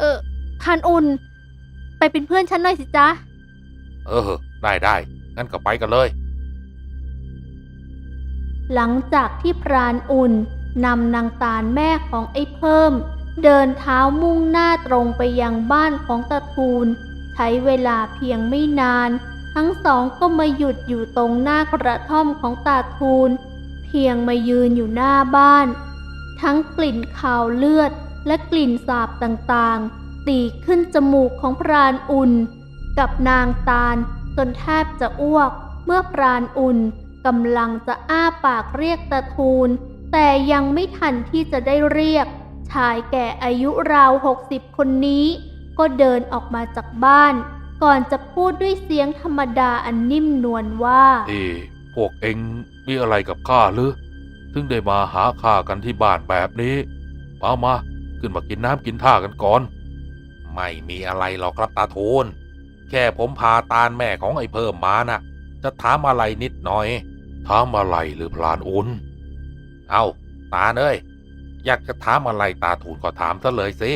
เออพรานอุ่น ไปเป็นเพื่อนฉันหน่อยสิจ๊ะ เออ ได้ได้งั้นก็ไปกันเลย หลังจากที่พรานอุ่นนำนางตาลแม่ของไอ้เพิ่ม เดินเท้ามุ่งหน้าตรงไปยังบ้านของตาทูล ใช้เวลาเพียงไม่นาน ทั้งสองก็มาหยุดอยู่ตรงหน้ากระท่อมของตาทูล เพียงมายืนอยู่หน้าบ้าน ทั้งกลิ่นคาวเลือด และกลิ่นสาบต่างๆ ตีขึ้นจมูกของพรานอุ่น กับนางตาลจนแทบจะอ้วก เมื่อพรานอุ่นกำลังจะอ้าปากเรียกตาทูล แต่ยังไม่ทันที่จะได้เรียก ชายแก่อายุราวหกสิบคนนี้ ก็เดินออกมาจากบ้าน ก่อนจะพูดด้วยเสียงธรรมดาอันนิ่มนวลว่าที่พวกเองมีอะไรกับข้าหรือถึงได้มาหาข้ากันที่บ้านแบบนี้ มามา ขึ้นมากินน้ำกินท่ากันก่อน ไม่มีอะไรหรอกครับตาโทน แค่ผมพาตาลแม่ของไอ้เพิ่มมานะ่ะ จะถามอะไรนิดหน่อย ถามอะไรหรือพลานอุ่น เอาตาเอ้ยอยากจะถามอะไรตาทูนก็ถามซะเลยสิ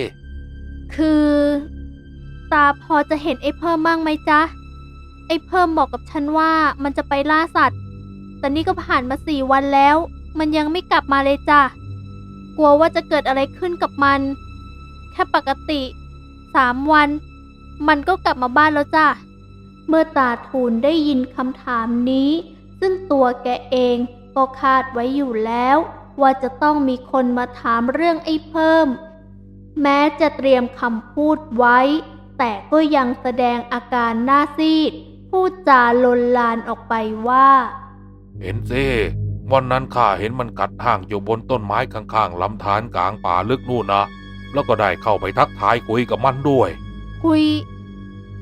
คือ ตาพอจะเห็นไอ้เพิ่มบ้างไหมจ๊ะ ไอ้เพิ่มบอกกับฉันว่ามันจะไปล่าสัตว์ แต่นี่ก็ผ่านมาสี่วันแล้ว มันยังไม่กลับมาเลยจ้ะ กลัวว่าจะเกิดอะไรขึ้นกับมัน แค่ปกติสามวัน มันก็กลับมาบ้านแล้วจ้ะ เมื่อตาทูลได้ยินคำถามนี้ ซึ่งตัวแกเองก็คาดไว้อยู่แล้ว ว่าจะต้องมีคนมาถามเรื่องไอ้เพิ่ม แม้จะเตรียมคำพูดไว้ แต่ก็ยังแสดงอาการหน้าซีด พูดจาลนลานออกไปว่า เห็นสิ วันนั้นข้าเห็นมันกัดห่างอยู่บนต้นไม้ข้างๆลำธารกลางป่าลึกนู่นนะ แล้วก็ได้เข้าไปทักทายคุยกับมันด้วย คุย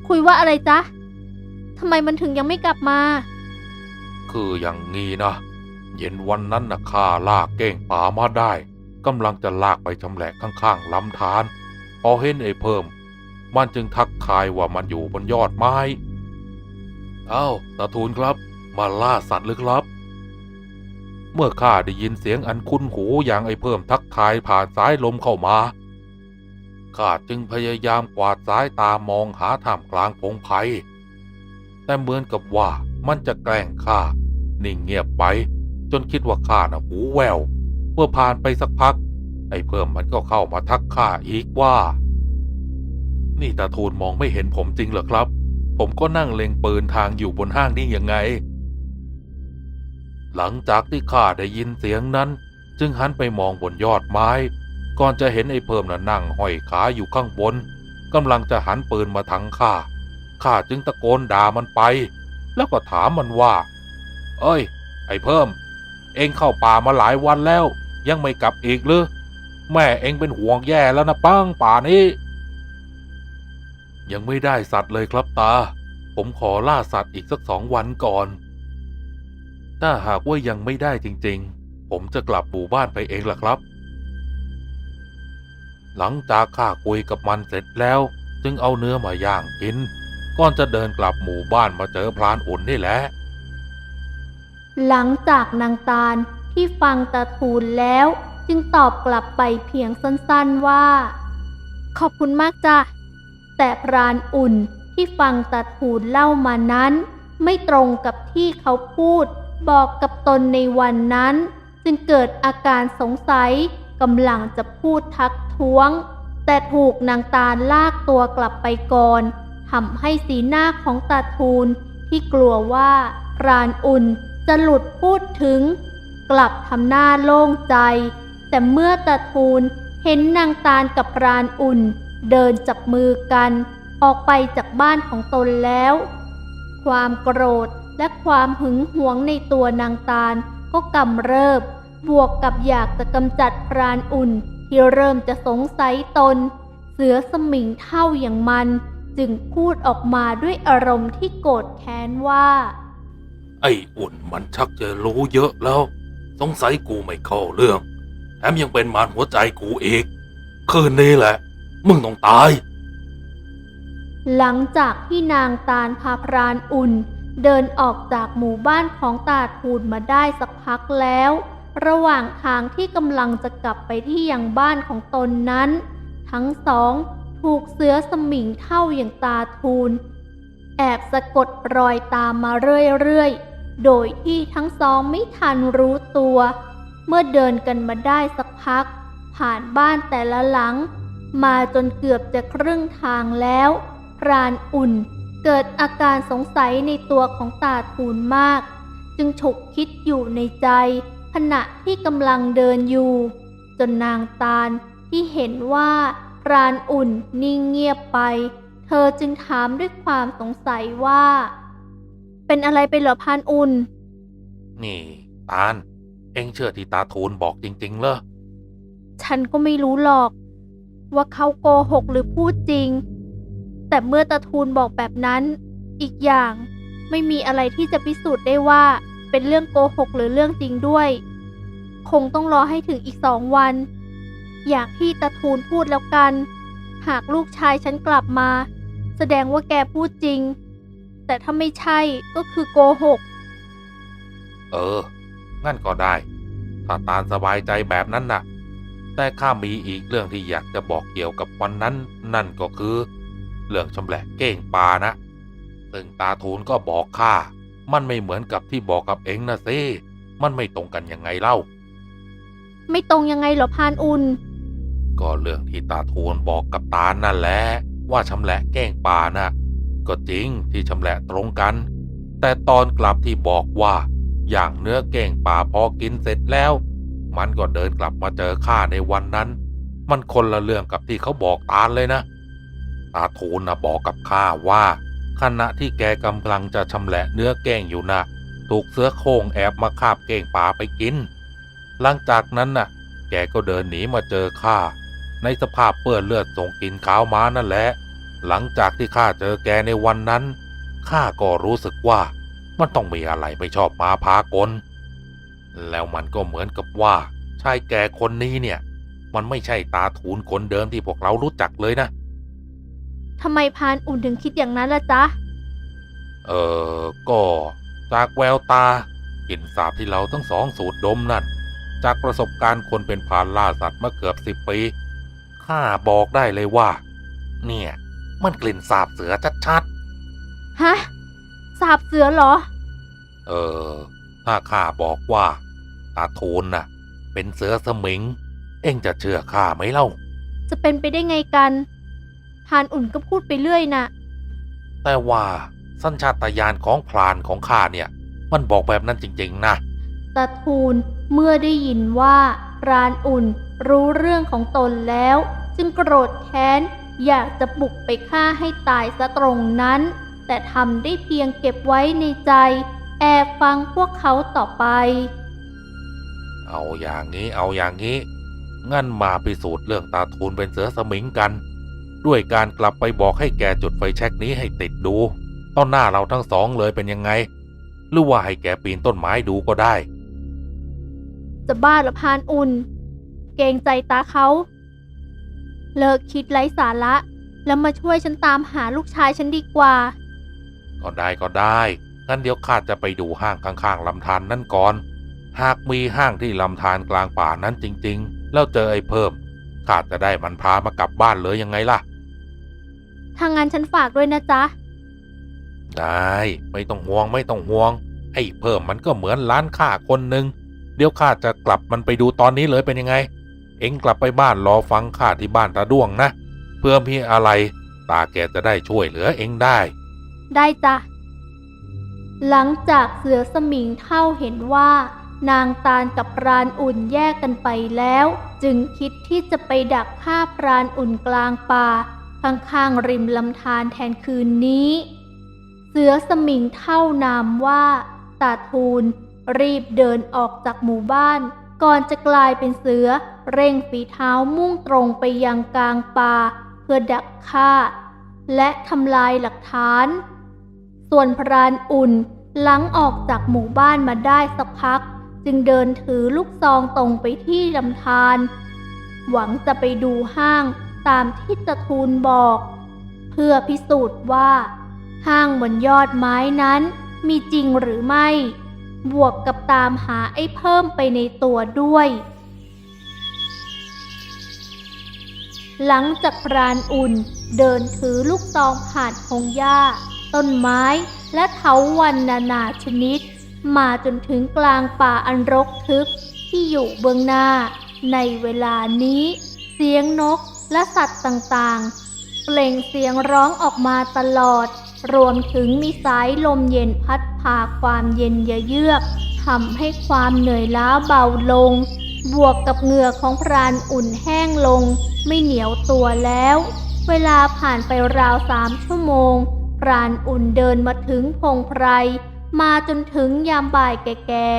คุยว่าอะไรจ๊ะทำไมมันถึงยังไม่กลับมา คืออย่างงี้นะ เย็นวันนั้นนะข้าลากเก้งป่ามาได้กำลังจะลากไปชำแหละข้างๆลำธารพอเห็นไอ้เพิ่ม มันจึงทักทายว่ามันอยู่บนยอดไม้ เอ้าตาทูลครับ มาล่าสัตว์หรือครับ เมื่อข้าได้ยินเสียงอันคุ้นหูอย่างไอ้เพิ่มทักทายผ่านสายลมเข้ามา ข้าจึงพยายามกวาดสายตามองหาท่ามกลางพงไพ่แต่เหมือนกับว่ามันจะแกล้งข้า นิ่งเงียบไป จนคิดว่าข้าน่ะหูแวว เมื่อผ่านไปสักพัก ไอ้เพิ่มมันก็เข้ามาทักข้าอีกว่า นี่ตาทูลมองไม่เห็นผมจริงเหรอครับ ผมก็นั่งเล็งปืนทางอยู่บนห้างนี่ยังไง หลังจากที่ข้าได้ยินเสียงนั้น จึงหันไปมองบนยอดไม้ ก่อนจะเห็นไอ้เพิ่มน่ะนั่งห้อยขาอยู่ข้างบนกำลังจะหันปืนมาทางข้าข้าจึงตะโกนด่ามันไป แล้วก็ถามมันว่า เอ้ย ไอ้เพิ่ม เองเข้าป่ามาหลายวันแล้ว ยังไม่กลับอีกหรือแม่เองเป็นห่วงแย่แล้วนะป้างป่านี้ ยังไม่ได้สัตว์เลยครับตา ผมขอล่าสัตว์อีกสักสองวันก่อน ถ้าหากว่ายังไม่ได้จริงๆ ผมจะกลับหมู่บ้านไปเองล่ะครับ หลังจากข้าคุยกับมันเสร็จแล้ว จึงเอาเนื้อมาย่างกิน ก่อนจะเดินกลับหมู่บ้านมาเจอพรานอุ่นนี่แหละ หลังจากนางตาลที่ฟังตาทูลแล้ว จึงตอบกลับไปเพียงสั้นๆว่า ขอบคุณมากจ้ะ แต่พรานอุ่นที่ฟังตาทูลเล่ามานั้น ไม่ตรงกับที่เขาพูด บอกกับตนในวันนั้น จึงเกิดอาการสงสัยกำลังจะพูดทักท้วง แต่ถูกนางตาลลากตัวกลับไปก่อนทำให้สีหน้าของตาทูลที่กลัวว่าพรานอุ่นจะหลุดพูดถึง กลับทำหน้าโล่งใจ แต่เมื่อตาทูลเห็นนางตาลกับพรานอุ่น เดินจับมือกัน ออกไปจากบ้านของตนแล้ว ความโกรธ และความหึงหวงในตัวนางตาลก็กำเริบ บวกกับอยากจะกำจัดพรานอุ่น ที่เริ่มจะสงสัยตน เสือสมิงเท่าอย่างมัน จึงพูดออกมาด้วยอารมณ์ที่โกรธแค้นว่า ไอ้อุ่นมันชักจะรู้เยอะแล้ว สงสัยกูไม่เข้าเรื่อง แถมยังเป็นมารหัวใจกูอีกคืนนี้แหละ มึงต้องตาย หลังจากที่นางตาลพาพรานอุ่น เดินออกจากหมู่บ้านของตาทูลมาได้สักพักแล้ว ระหว่างทางที่กำลังจะกลับไปที่ยังบ้านของตนนั้น ทั้งสองถถูกเสือสมิงเท่าอย่างตาทูล แอบสะกดรอยตามมาเรื่อยๆ โดยที่ทั้งสองไม่ทันรู้ตัว เมื่อเดินกันมาได้สักพัก ผ่านบ้านแต่ละหลัง มาจนเกือบจะครึ่งทางแล้วพรานอุ่น เกิดอาการสงสัยในตัวของตาทูลมาก จึงฉกคิดอยู่ในใจ ขณะที่กำลังเดินอยู่ จนนางตาลที่เห็นว่าพรานอุ่นนิ่งเงียบไป เธอจึงถามด้วยความสงสัยว่า เป็นอะไรไปเหรอพรานอุ่น นี่ ตาล เอ็งเชื่อที่ตาทูลบอกจริง ๆ เหรอ ฉันก็ไม่รู้หรอก ว่าเขาโกหกหรือพูดจริง แต่เมื่อตาทูลบอกแบบนั้น อีกอย่างไม่มีอะไรที่จะพิสูจน์ได้ว่าเป็นเรื่องโกหกหรือเรื่องจริงด้วย คงต้องรอให้ถึงอีกสองวัน อย่างที่ตาทูลพูดแล้วกัน หากลูกชายฉันกลับมา แสดงว่าแกพูดจริง แต่ถ้าไม่ใช่ก็คือโกหก เออ งั้นก็ได้ ถ้าตาลสบายใจแบบนั้นน่ะ แต่ข้ามีอีกเรื่องที่อยากจะบอกเกี่ยวกับวันนั้น นั่นก็คือ เรื่องชำแหละเก้งปลานะ ซึ่งตาทูลก็บอกข้า มันไม่เหมือนกับที่บอกกับเอ็งนะสิมันไม่ตรงกันยังไงเล่า ไม่ตรงยังไงเหรอพรานอุ่น ก็เรื่องที่ตาทูลบอกกับตาลนั่นแหละว่าชำแหละแก้งป่าน่ะก็จริงที่ชำแหละตรงกัน แต่ตอนกลับที่บอกว่า อย่างเนื้อแก้งป่าพอกินเสร็จแล้ว มันก็เดินกลับมาเจอข้าในวันนั้น มันคนละเรื่องกับที่เขาบอกตาลเลยนะ ตาทูลนะบอกกับข้าว่า ขณะที่แกกำลังจะชำแหละเนื้อแก้งอยู่นะถูกเสือโคร่งแอบมาคาบแก้งป่าไปกิน หลังจากนั้นน่ะ แกก็เดินหนีมาเจอข้าในสภาพเปื้อนเลือดส่งกินขาวม้านั่นแหละ หลังจากที่ข้าเจอแกในวันนั้นข้าก็รู้สึกว่ามันต้องมีอะไรไม่ชอบมาพากล แล้วมันก็เหมือนกับว่าชายแก่คนนี้เนี่ย มันไม่ใช่ตาทูลคนเดิมที่พวกเรารู้จักเลยนะ ทำไมพรานอุ่นถึงคิดอย่างนั้นล่ะจ๊ะ เออก็จากแววตากลิ่นสาบที่เราทั้งสองสูดดมนั่น จากประสบการณ์คนเป็นพรานล่าสัตว์มาเกือบสิบปี ข้าบอกได้เลยว่า เนี่ย มันกลิ่นสาบเสือชัดฮะ สาบเสือเหรอๆเออ ถ้าข้าบอกว่าตาทูลน่ะ เป็นเสือสมิง เอ็งจะเชื่อข้าไหมเล่า จะเป็นไปได้ไงกัน พรานอุ่นก็พูดไปเรื่อยน่ะแต่ว่าสัญชาตญาณของพรานของข้าเนี่ย มันบอกแบบนั้นจริงๆนะตาทูลเมื่อได้ยินว่าพรานอุ่นรู้เรื่องของตนแล้ว จึงโกรธแค้นอยากจะบุกไปฆ่าให้ตายซะตรงนั้น แต่ทำได้เพียงเก็บไว้ในใจ แอบฟังพวกเขาต่อไป เอาอย่างนี้เอาอย่างนี้ งั้นมาพิสูจน์เรื่องตาทูลเป็นเสือสมิงกัน ด้วยการกลับไปบอกให้แกจุดไฟแช็กนี้ให้ติดดูต้นหน้าเราทั้งสองเลยเป็นยังไง หรือว่าให้แกปีนต้นไม้ดูก็ได้ จะบ้าเหรือพรานอุ่น เกรงใจตาเขา เลิกคิดไร้สาระ แล้วมาช่วยฉันตามหาลูกชายฉันดีกว่า ก็ได้ก็ได้งั้นเดี๋ยวข้าจะไปดูห้างข้างๆลำธารนนั่นก่อน หากมีห้างที่ลำธารกลางป่านั้นจริง ๆ แล้วเจอไอ้เพิ่มข้าจะได้มันพามากลับบ้านเลยยังไงล่ะ ถ้างั้นฉันฝากด้วยนะจ๊ะ ได้ไม่ต้องห่วงไม่ต้องห่วง ไอ้เพิ่มมันก็เหมือนร้านข้าคนหนึ่งเดี๋ยวข้าจะกลับมันไปดูตอนนี้เลยเป็นยังไง เอ็งกลับไปบ้านรอฟังข้าที่บ้านตาด้วงนะ เพื่อมีอะไร ตาแกจะได้ช่วยเหลือเอ็งได้ ได้จ้ะ หลังจากเสือสมิงเท่าเห็นว่า นางตาลกับพรานอุ่นแยกกันไปแล้ว จึงคิดที่จะไปดักฆ่าพรานอุ่นกลางป่า ข้างๆริมลำธารแทนคืนนี้ เสือสมิงเท่านามว่าตาทูล รีบเดินออกจากหมู่บ้าน ก่อนจะกลายเป็นเสือ เร่งฝีเท้ามุ่งตรงไปยังกลางป่า เพื่อดักฆ่า และทำลายหลักฐาน ส่วนพรานอุ่นหลังออกจากหมู่บ้านมาได้สักพัก จึงเดินถือลูกซองตรงไปที่ลำธารหวังจะไปดูห้าง ตามที่ตะทูลบอก เพื่อพิสูจน์ว่า ห้างบนยอดไม้นั้นมีจริงหรือไม่ บวกกับตามหาไอ้เพิ่มไปในตัวด้วย หลังจากพรานอุ่นเดินถือลูกซองผ่านพงหญ้า ต้นไม้และเถาวันนานาชนิด มาจนถึงกลางป่าอันรกทึบที่อยู่เบื้องหน้า ในเวลานี้ เสียงนก และสัตว์ต่างๆ เปล่งเสียงร้องออกมาตลอด รวมถึงมีสายลมเย็นพัดพาความเย็นเยือกทำให้ความเหนื่อยล้าเบาลง บวกกับเหงื่อของพรานอุ่นแห้งลง ไม่เหนียวตัวแล้ว เวลาผ่านไปราวสามชั่วโมง พรานอุ่นเดินมาถึงพงไพร มาจนถึงยามบ่ายแก่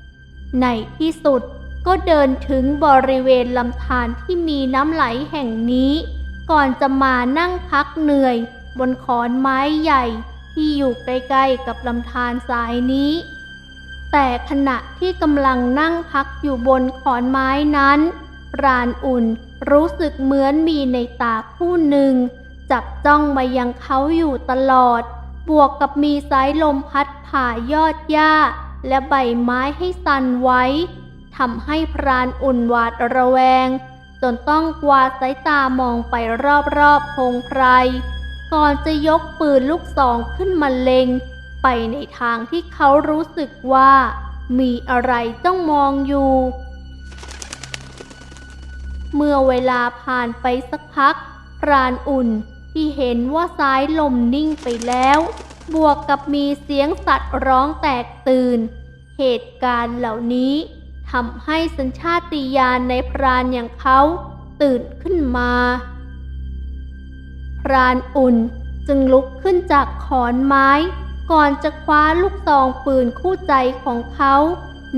ๆในที่สุด ก็เดินถึงบริเวณลำธารที่มีน้ำไหลแห่งนี้ ก่อนจะมานั่งพักเหนื่อย บนขอนไม้ใหญ่ที่อยู่ใกล้ๆกับลำธารสายนี้ แต่ขณะที่กำลังนั่งพักอยู่บนขอนไม้นั้นปราณอุ่นรู้สึกเหมือนมีในตาผู้หนึ่ง จับจ้องมายังเขาอยู่ตลอด บวกกับมีสายลมพัดผ่ายอดหญ้า และใบไม้ให้สั่นไว้ ทำให้พรานอุ่นหวาดระแวง จนต้องกวาดสายตามองไปรอบๆพงไพร ก่อนจะยกปืนลูกซองขึ้นมาเล็ง ไปในทางที่เขารู้สึกว่า มีอะไรจ้องมองอยู่ เมื่อเวลาผ่านไปสักพัก พรานอุ่นที่เห็นว่าสายลมนิ่งไปแล้ว บวกกับมีเสียงสัตว์ร้องแตกตื่น เหตุการณ์เหล่านี้ ทำให้สัญชาติญาณในพรานอย่างเขาตื่นขึ้นมา พรานอุ่นจึงลุกขึ้นจากขอนไม้ ก่อนจะคว้าลูกซองปืนคู่ใจของเขา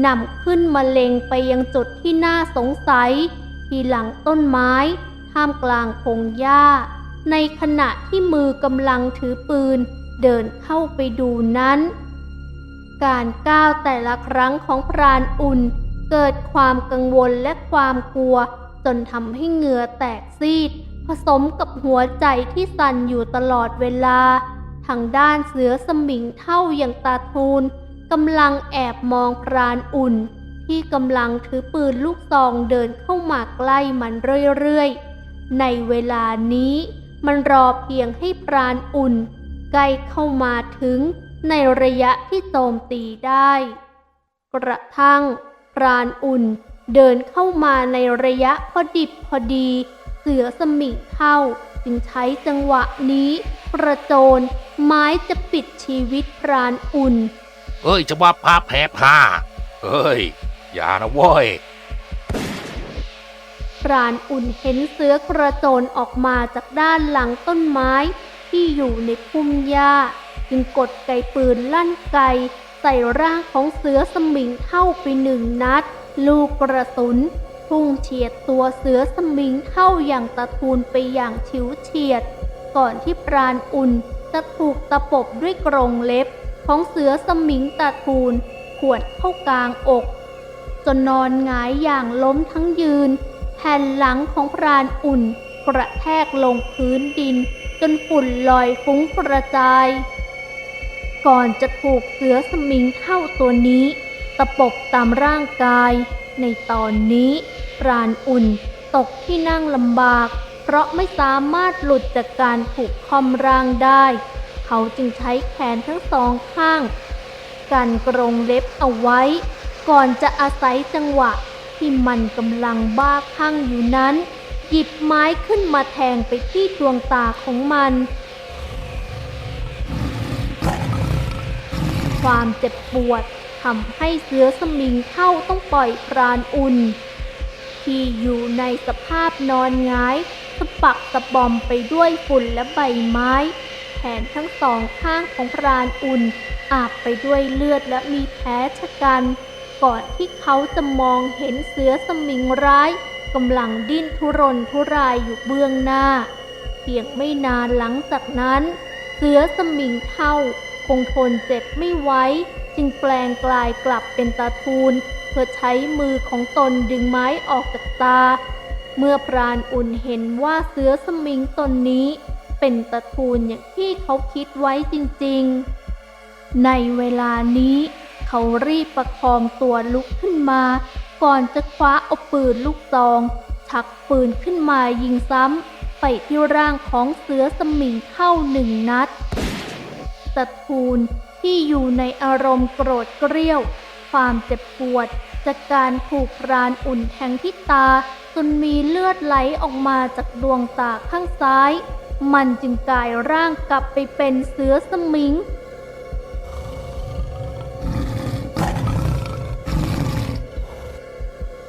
นำขึ้นมาเล็งไปยังจุดที่น่าสงสัย ที่หลังต้นไม้ ท่ามกลางพงหญ้า ในขณะที่มือกำลังถือปืน เดินเข้าไปดูนั้น การก้าวแต่ละครั้งของพรานอุ่น เกิดความกังวลและความกลัว จนทำให้เหงื่อแตกซีด ผสมกับหัวใจที่สั่นอยู่ตลอดเวลา ทางด้านเสือสมิงเท่าอย่างตาทูลกำลังแอบมองพรานอุ่น ที่กำลังถือปืนลูกซองเดินเข้ามาใกล้มันเรื่อยๆ ในเวลานี้มันรอเพียงให้พรานอุ่น ใกล้เข้ามาถึงในระยะที่โจมตีได้ กระทั่ง พรานอุ่นเดินเข้ามาในระยะพอดิบพอดี เสือสมิงเข้า จึงใช้จังหวะนี้กระโจนไม้จะปิดชีวิตพรานอุ่น เอ้ยจะว่าพาแพ้ผ้าเอ้ย อย่านะเว้ยพรานอุ่นเห็นเสือกระโจนออกมาจากด้านหลังต้นไม้ที่อยู่ในพุ่มหญ้า จึงกดไกปืนลั่นไก ใส่ร่างของเสือสมิงเท่าไปหนึ่งนัด ลูกกระสุนพุ่งเฉียดตัวเสือสมิงเท่าอย่างตะทูลไปอย่างฉิวเฉียด ก่อนที่พรานอุ่นจะถูกตะปบด้วยกรงเล็บ ของเสือสมิงตะทูลขวดเข้ากลางอก จนนอนหงายอย่างล้มทั้งยืน แผ่นหลังของพรานอุ่น กระแทกลงพื้นดิน จนฝุ่นลอยฟุ้งกระจาย ก่อนจะถูกเสือสมิงเท่าตัวนี้ ตะปบตามร่างกาย ในตอนนี้ปราณอุ่นตกที่นั่งลำบาก เพราะไม่สามารถหลุดจากการถูกคอมร่างได้ เขาจึงใช้แขนทั้งสองข้าง กันกรงเล็บเอาไว้ ก่อนจะอาศัยจังหวะที่มันกำลังบ้าคลั่งอยู่นั้น หยิบไม้ขึ้นมาแทงไปที่ดวงตาของมัน ความเจ็บปวดทำให้เสือสมิงเข้าต้องปล่อยพรานอุ่น ที่อยู่ในสภาพนอนงายสะปักสะบอมไปด้วยฝุ่นและใบไม้ แขนทั้งสองข้างของพรานอุ่น อาบไปด้วยเลือดและมีแผลชะกัน ก่อนที่เขาจะมองเห็นเสือสมิงร้ายกำลังดิ้นทุรนทุรายอยู่เบื้องหน้า เพียงไม่นานหลังจากนั้น เสือสมิงเท่า คงทนเจ็บไม่ไหวจึงแปลงกลายกลับเป็นตาทูล เพื่อใช้มือของตนดึงไม้ออกจากตา เมื่อพรานอุ่นเห็นว่าเสือสมิงตนนี้ เป็นตาทูลอย่างที่เขาคิดไว้จริงๆ ในเวลานี้เขารีบประคองตัวลุกขึ้นมา ก่อนจะคว้าเอาปืนลูกซอง ชักปืนขึ้นมายิงซ้ำไปที่ร่างของเสือสมิงเข้าหนึ่งนัด ตะทูลที่อยู่ในอารมณ์โกรธเกรี้ยว ความเจ็บปวด จากการถูกรานอุ่นแทงที่ตา จนมีเลือดไหลออกมาจากดวงตาข้างซ้าย มันจึงกลายร่างกลับไปเป็นเสือสมิง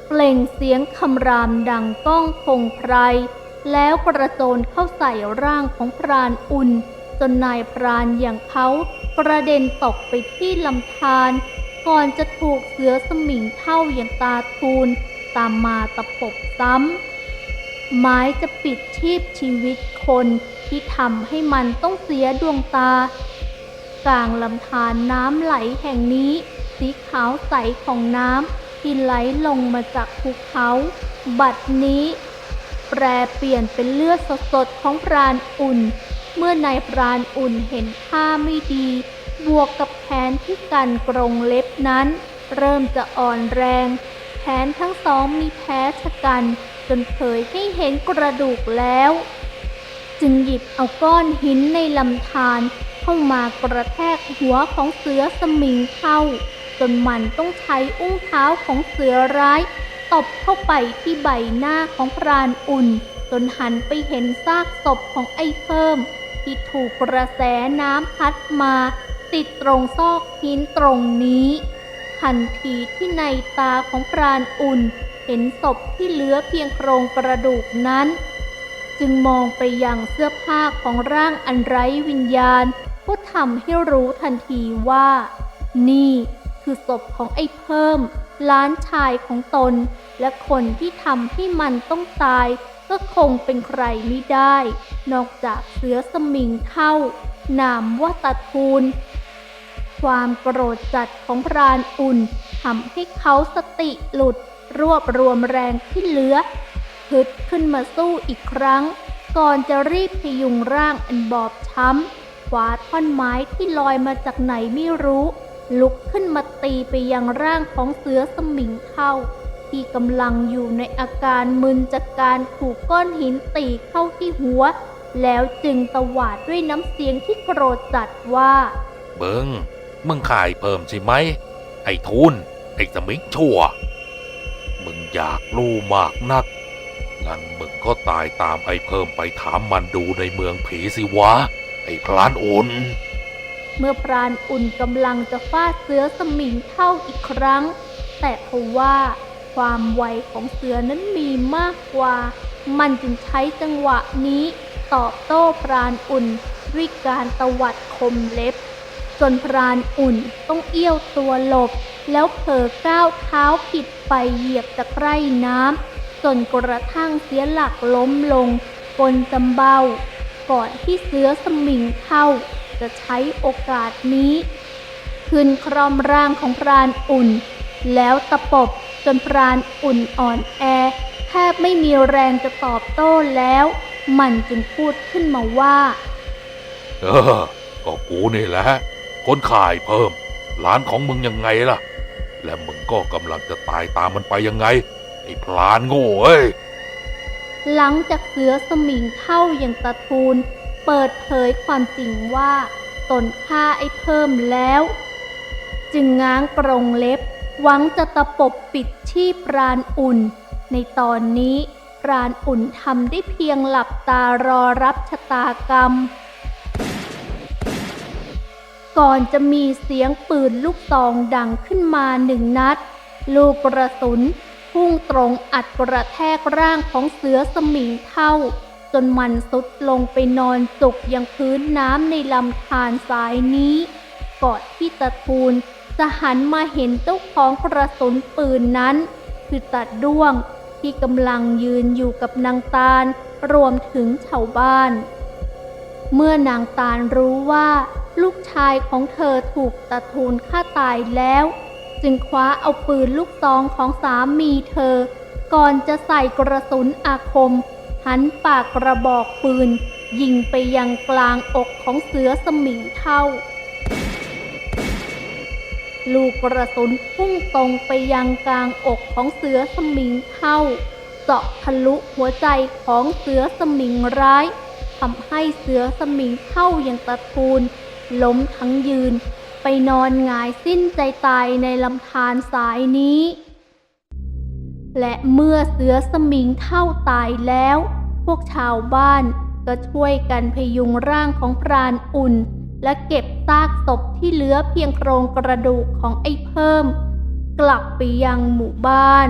เปล่งเสียงคำรามดังก้องคงไพรแล้วกระโจนเข้าใส่ร่างของพรานอุ่น จนนายพรานอย่างเขากระเด็นตกไปที่ลำธารก่อนจะถูกเสือสมิงเท่าอย่างตาทูลตามมาตะปบซ้ำไม้จะปิดชีพชีวิตคนที่ทำให้มันต้องเสียดวงตา กลางลำธารน้ำไหลแห่งนี้ สีขาวใสของน้ำที่ไหลลงมาจากภูเขา บัดนี้ แปรเปลี่ยนเป็นเลือดสดๆของพรานอุ่น เมื่อนายพรานอุ่นเห็นท่าไม่ดี บวกกับแขนที่กันกรงเล็บนั้น เริ่มจะอ่อนแรง แขนทั้งสองมีแผลชะกัน จนเผยให้เห็นกระดูกแล้ว จึงหยิบเอาก้อนหินในลำธารเข้ามากระแทกหัวของเสือสมิงเข้า จนมันต้องใช้อุ้งเท้าของเสือร้ายตบเข้าไปที่ใบหน้าของพรานอุ่น จนหันไปเห็นซากศพของไอ้เพิ่ม ที่ถูกกระแสน้ำพัดมา ติดตรงซอกหินตรงนี้ทันทีที่ในตาของพรานอุ่น เห็นศพที่เหลือเพียงโครงกระดูกนั้น จึงมองไปยังเสื้อผ้าของร่างอันไร้วิญญาณก็ทำให้รู้ทันทีว่า นี่คือศพของไอ้เพิ่มล้านชายของตน และคนที่ทำให้มันต้องตาย ก็คงเป็นใครไม่ได้ นอกจากเสือสมิงเท่า นามว่าตาทูล ความโกรธจัดของพรานอุ่นทำให้เขาสติหลุดรวบรวมแรงที่เหลือฮึดขึ้นมาสู้อีกครั้ง ก่อนจะรีบพยุงร่างอันบอบช้ำคว้าท่อนไม้ที่ลอยมาจากไหนไม่รู้ ลุกขึ้นมาตีไปยังร่างของเสือสมิงเข้า ที่กำลังอยู่ในอาการมึนจากการถูกก้อนหินตีเข้าที่หัว แล้วจึงตวาดด้วยน้ำเสียงที่โกรธจัดว่า เบิงมึงขายเพิ่มใช่ไหม ไอ้ทุนไอ้สมิงชั่ว มึงอยากรู้มากนัก งั้นมึงก็ตายตามไอ้เพิ่มไปถามมันดูในเมืองผีสิวะ ไอ้พลานอุ่น เมื่อพรานอุ่นกำลังจะฟาดเสือสมิงเข้าอีกครั้ง แต่เพราะว่า ความไวของเสือนั้นมีมากกว่า มันจึงใช้จังหวะนี้ตอบโต้พรานอุ่นด้วยการตวัดคมเล็บ จนพรานอุ่นต้องเอี้ยวตัวหลบ แล้วเผลอก้าวเท้าผิดไปเหยียบตะไคร่น้ำจนกระทั่งเสียหลักล้มลงบนจำเบาก่อนที่เสือสมิงเข้าจะใช้โอกาสนี้ ขึ้นครอมร่างของพรานอุ่น แล้วตะปบ จนพรานอุ่นอ่อนแอแทบไม่มีแรงจะตอบโต้แล้ว มันจึงพูดขึ้นมาว่า เออ ก็กูนี่แหละคนขายเพิ่มหลานของมึงยังไงล่ะ และมึงก็กำลังจะตายตามมันไปยังไง ไอ้พลานโง่เอ้ยหลังจากเสือสมิงเข้าอย่างตะทูล เปิดเผยความจริงว่า ตนฆ่าไอ้เพิ่มแล้ว จึงง้างกรงเล็บ หวังจะตะปบปิดชีพพรานอุ่น ในตอนนี้พรานอุ่นทำได้เพียงหลับตารอรับชะตากรรม ก่อนจะมีเสียงปืนลูกซองดังขึ้นมาหนึ่งนัด ลูกกระสุนพุ่งตรงอัดกระแทกร่างของเสือสมิงเท่า จนมันสุดลงไปนอนจุกยังพื้นน้ำในลำธารสายนี้ กอนที่ตะทูล จะหันมาเห็นเจ้าของกระสุนปืนนั้น คือตัดด้วงที่กำลังยืนอยู่กับนางตาลรวมถึงชาวบ้าน เมื่อนางตาลรู้ว่าลูกชายของเธอถูกตะทูลฆ่าตายแล้ว จึงคว้าเอาปืนลูกซองของสามีเธอ ก่อนจะใส่กระสุนอาคม หันปากกระบอกปืน ยิงไปยังกลางอกของเสือสมิงเท่า ลูกกระสุนพุ่งตรงไปยังกลางอกของเสือสมิงเท่า เจาะทะลุหัวใจของเสือสมิงร้ายทำให้เสือสมิงเท่าอย่างตะทูลล้มทั้งยืน ไปนอนงายสิ้นใจตายในลำธารสายนี้ และเมื่อเสือสมิงเท่าตายแล้ว พวกชาวบ้านก็ช่วยกันพยุงร่างของพรานอุ่น และเก็บซากศพที่เหลือเพียงโครงกระดูกของไอ้เพิ่ม กลับไปยังหมู่บ้าน